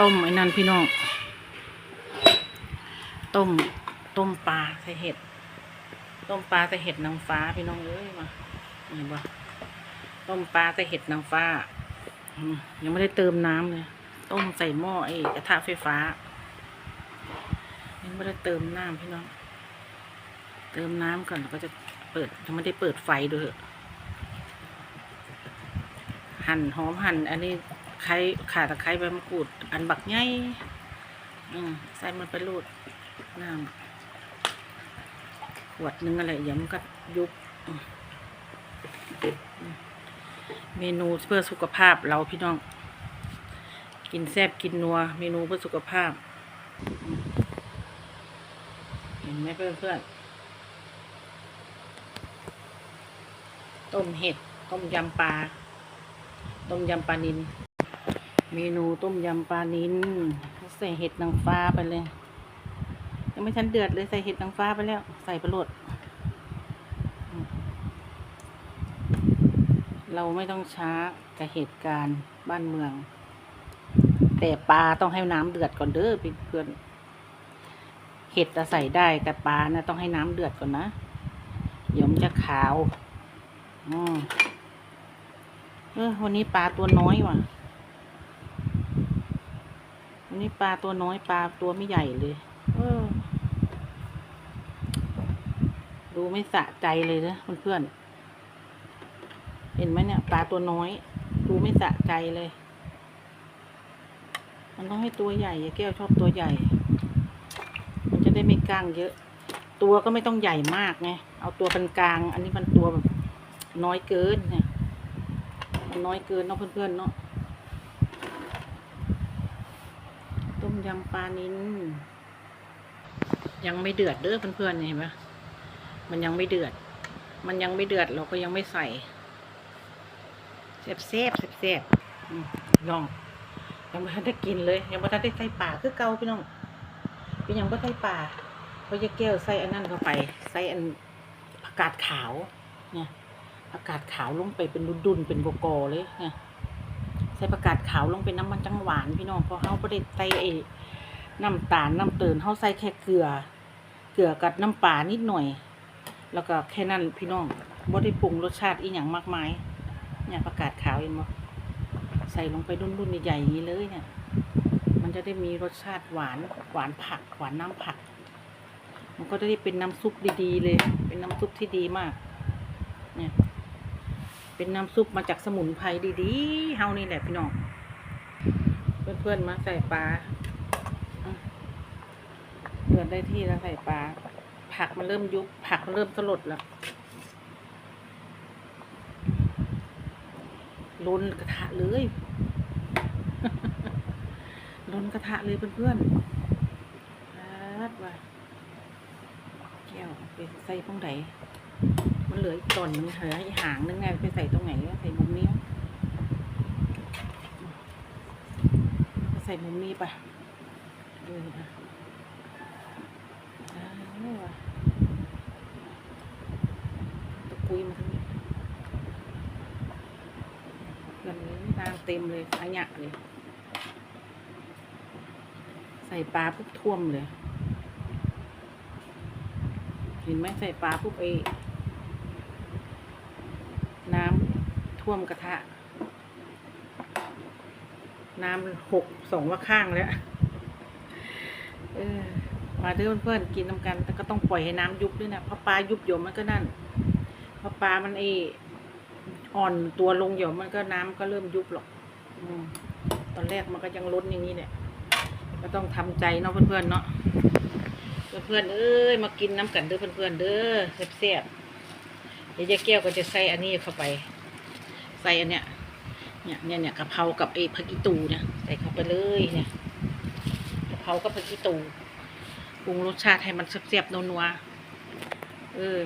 ต้มไอ้นั่นพี่น้อง ต้ม ต้มปลาใส่เห็ด ต้มปลาใส่เห็ดนางฟ้าพี่น้องเอ้ยมาเห็นปะต้มปลาใส่เห็ดนางฟ้า ยังไม่ได้เติมน้ำเลย ต้มใส่หม้อไอ้กระทะไฟฟ้า ยังไม่ได้เติมน้ำพี่น้อง เติมน้ำก่อนแล้วก็จะเปิดยังไม่ได้เปิดไฟด้วยหั่นหอมหั่นอันนี้ ไข่ข่าตะไคร้ใบมะกรูด อันบักใหญ่อืมใส่มันไปรูดน้ำขวดนึงอะไรเดี๋ยวมันก็ยุบเมนูเพื่อสุขภาพเราพี่น้อง กินแซบกินนัว เมนูเพื่อสุขภาพ เห็นไหมเพื่อนเพื่อนๆต้มเห็ด ต้มยำปลา ต้มยำปลานิน เมนูต้มยำปลานินใส่เห็ดนางฟ้าไปเลย ยังไม่ทันเดือดเลยใส่เห็ดนางฟ้าไปแล้ว ใส่ประโลดเราไม่ต้องช้ากับเหตุการณ์บ้านเมือง แต่ปลาต้องให้น้ำเดือดก่อนเด้อเพื่อนเห็ดจะใส่ได้แต่ปลานะต้องให้น้ำเดือดก่อนนะเดี๋ยวมันจะขาวอืมเออวันนี้ปลาตัวน้อยว่ะ วันนี้ปลาตัวน้อยปลาตัวไม่ใหญ่เลยเออดูไม่สะใจเลยนะเพื่อนๆเห็นไหมเนี่ย ปลาตัวน้อย ดูไม่สะใจเลย มันต้องให้ตัวใหญ่ยายแก้วชอบตัวใหญ่ มันจะได้ไม่กล้างเยอะ ตัวก็ไม่ต้องใหญ่มากไงเอาตัวเป็นกลาง อันนี้มันตัวแบบน้อยเกินเนี่ยมันน้อยเกินเนาะเพื่อนๆเนาะ ต้ม ยำปลานินยังไม่เดือดเด้อเพื่อนๆเห็นไหมมันยังไม่เดือด มันยังไม่เดือดเราก็ยังไม่ใส่แซ่บแซ่บแซ่บแซ่บอืมลองยังไม่ทันได้กินเลย ยังไม่ทันได้ใส่ป่าคือเก่าพี่น้องเป็นยังไม่ใส่ป่าเพราะยาแก้วใส่อันนั้นเข้าไปใส่อันผักกาดขาวเนี่ยผักกาดขาวลงไปเป็นดุนๆเป็นโกๆเลยเนี่ยใส่ผักกาดขาวลงเป็นน้ำมันจังหวานพี่น้องเพราะเฮาบ่ได้ใส่ไอ้ น้ำตาลน้ำเตินเฮาใส่แค่เกลือ เกลือกับน้ำปลานิดหน่อย แล้วก็แค่นั้นพี่น้องบ่ได้ปรุงรสชาติอีหยังมากมายเนี่ยผักกาดขาวเห็นบ่ใส่ลงไปรุ่นๆใหญ่ๆอย่างนี้เลยเนี่ย มันจะได้มีรสชาติหวานหวานผักหวานน้ำผัก มันก็จะได้เป็นน้ำซุปดีๆเลย เป็นน้ำซุปที่ดีมาก เนี่ย เป็นน้ำซุปมาจากสมุนไพรดีๆเฮานี่แหละพี่น้องเพื่อนๆมาใส่ปลา เดือดได้ที่แล้วใส่ปลา ผักมันเริ่มยุบผักมันเริ่มสลดแล้วล้นกระทะเลยล้นกระทะเลยเพื่อนๆรัดว่าแก้วไปใส่ตรงไหนมันเหลืออีกตอนหนึงเหลืออีหางนึงไงไปใส่ตรงไหนใส่มุมนี้ใส่มุมนี้ปะดูนะอ้าวว่ะ คุยมาทางนี้เพื่อนเลยน้ำเต็มเลยขยะเลย ใส่ปลาปุ๊บท่วมเลย เห็นไหมใส่ปลาปุ๊บไอ้น้ำท่วมกระทะ น้ำหกสองว่าข้างแล้วเออมาเด้อเพื่อนๆกินน้ำกัน แต่ก็ต้องปล่อยให้น้ำยุบด้วยนะเพราะปลายุบเดี๋ยวมันก็นั่น พราปลามันไออ่อนตัวลงเดี๋ยวมันก็น้ำก็เริ่มยุบหรอกอตอนแรกมันก็ยังล้นอย่างนี้แหละก็ต้องทำใจเนาะเพื่อนๆเนาะ เพื่อนๆเอ้ยมากินน้ำกันเด้อเพื่อนๆเด้อแซ่บๆเดี๋ยวยายแก้วก็จะใส่อันนี้เข้าไป ใส่อันเนี้ย เนี่ยเนี่ยเนี่ยกะเพรากับไอ้ผักอีตูเนี่ยใส่เข้าไปเลยเนี่ยกะเพรากับผักอีตูปรุงรสชาติให้มันแซ่บๆนัวๆเออ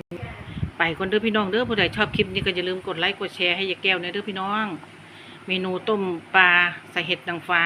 ไปคนเด้อพี่น้องเด้อผู้ใดชอบคลิปนี้ก็อย่าลืมกดไลค์กดแชร์ให้ยายแก้วนะเด้อพี่น้อง เมนูต้มปลาใส่เห็ดนางฟ้า